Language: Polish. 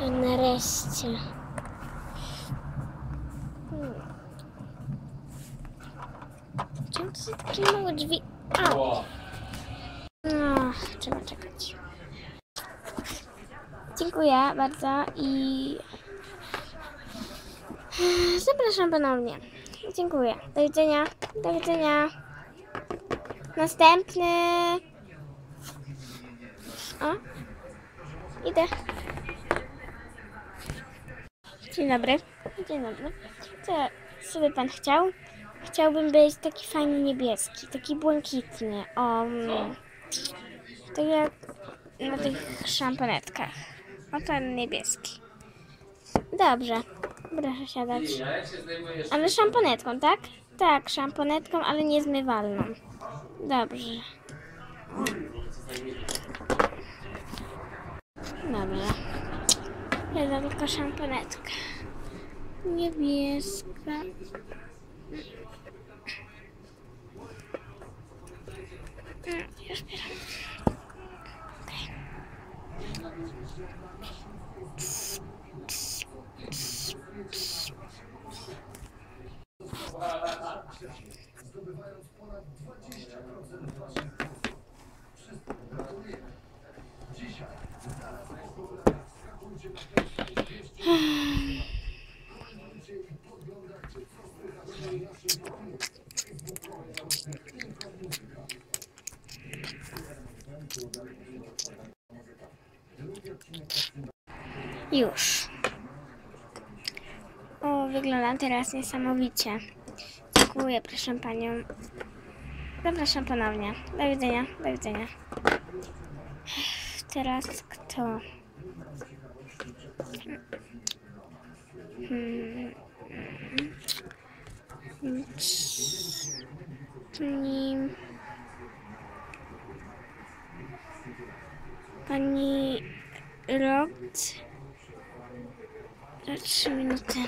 Nareszcie. Czemu to są takie małe drzwi? Au. No, trzeba czekać. Dziękuję bardzo i zapraszam ponownie. Dziękuję. Do widzenia. Do widzenia. Następny. O. Idę. Dzień dobry. Dzień dobry. Co, by pan chciał? Chciałbym być taki fajny niebieski, taki błękitny. O, mm, tak jak na tych szamponetkach. O ten niebieski. Dobrze. Proszę siadać. Ale szamponetką, tak? Tak, szamponetką, ale niezmywalną. Dobrze. Dobrze. Ja tylko szamponetkę. Niebieska. Mm, Już bieram. Okej. Już. O, wygląda teraz niesamowicie. Dziękuję, proszę panią. Zapraszam ponownie. Do widzenia, do widzenia. Teraz kto? Hmm. Pani... Pani. Za trzy minuty.